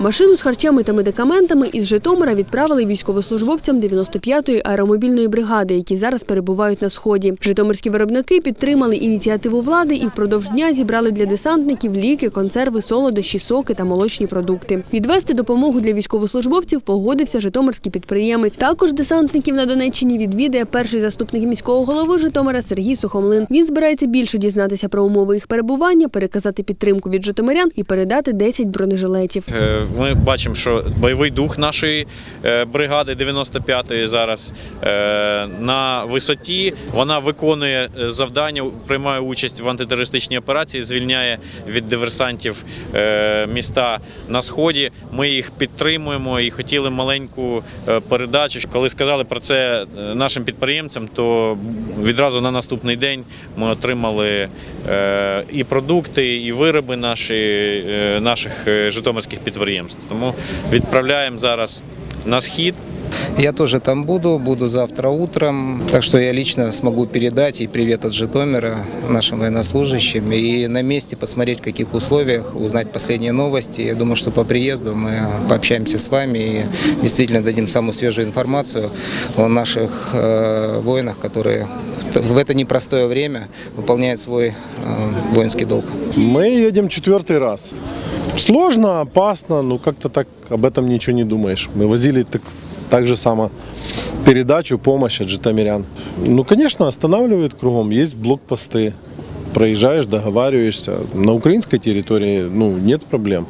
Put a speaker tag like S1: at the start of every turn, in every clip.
S1: Машину з харчами та медикаментами із Житомира відправили військовослужбовцям 95-ї аеромобільної бригади, які зараз перебувають на сході. Житомирські виробники підтримали ініціативу влади і впродовж дня зібрали для десантників ліки, консерви, солодощі, соки та молочні продукти. Відвести допомогу для військовослужбовців погодився житомирський підприємець. Також десантників на Донеччині відвідає перший заступник міського голови Житомира Сергій Сухомлин. Він збирається більше дізнатися про умови їх перебування, переказати підтримку від житомирян і передати 10 бронежилетів.
S2: Ми бачимо, що бойовий дух нашої е, бригади 95-ї зараз е, на висоті. Вона виконує е, завдання, приймає участь в антитерористичній операції, звільняє від диверсантів міста на сході. Ми їх підтримуємо і хотіли маленьку передачу. Коли сказали про це нашим підприємцям, то відразу на наступний день ми отримали і продукти, і вироби наші, наших житомирських підприємств. Тому відправляємо зараз на схід.
S3: Я тоже там буду, буду завтра утром, так что я лично смогу передать и привет от Житомира нашим военнослужащим и на месте посмотреть, в каких условиях, узнать последние новости. Я думаю, что по приезду мы пообщаемся с вами и действительно дадим самую свежую информацию о наших э, воинах, которые в в это непростое время выполняют свой э, воинский долг.
S4: Мы едем четвертый раз. Сложно, опасно, но как-то так об этом ничего не думаешь. Мы возили так, так же само передачу, помощь от житомирян. Ну, конечно, останавливают кругом, есть блокпосты. Проезжаешь, договариваешься. На украинской территории ну, нет проблем.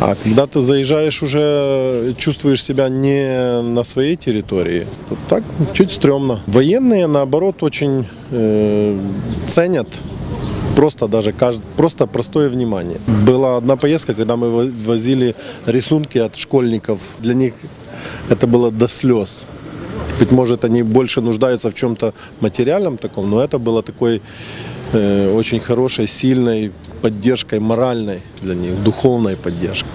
S4: А когда ты заезжаешь уже, чувствуешь себя не на своей территории, то так чуть стрёмно. Военные, наоборот, очень э, ценят просто даже кажд- просто простое внимание. Была одна поездка, когда мы во- возили рисунки от школьников. Для них это было до слез. Быть может, они больше нуждаются в чем-то материальном таком, но это было такой э, очень хорошей, сильной поддержкой моральной для них, духовной поддержкой.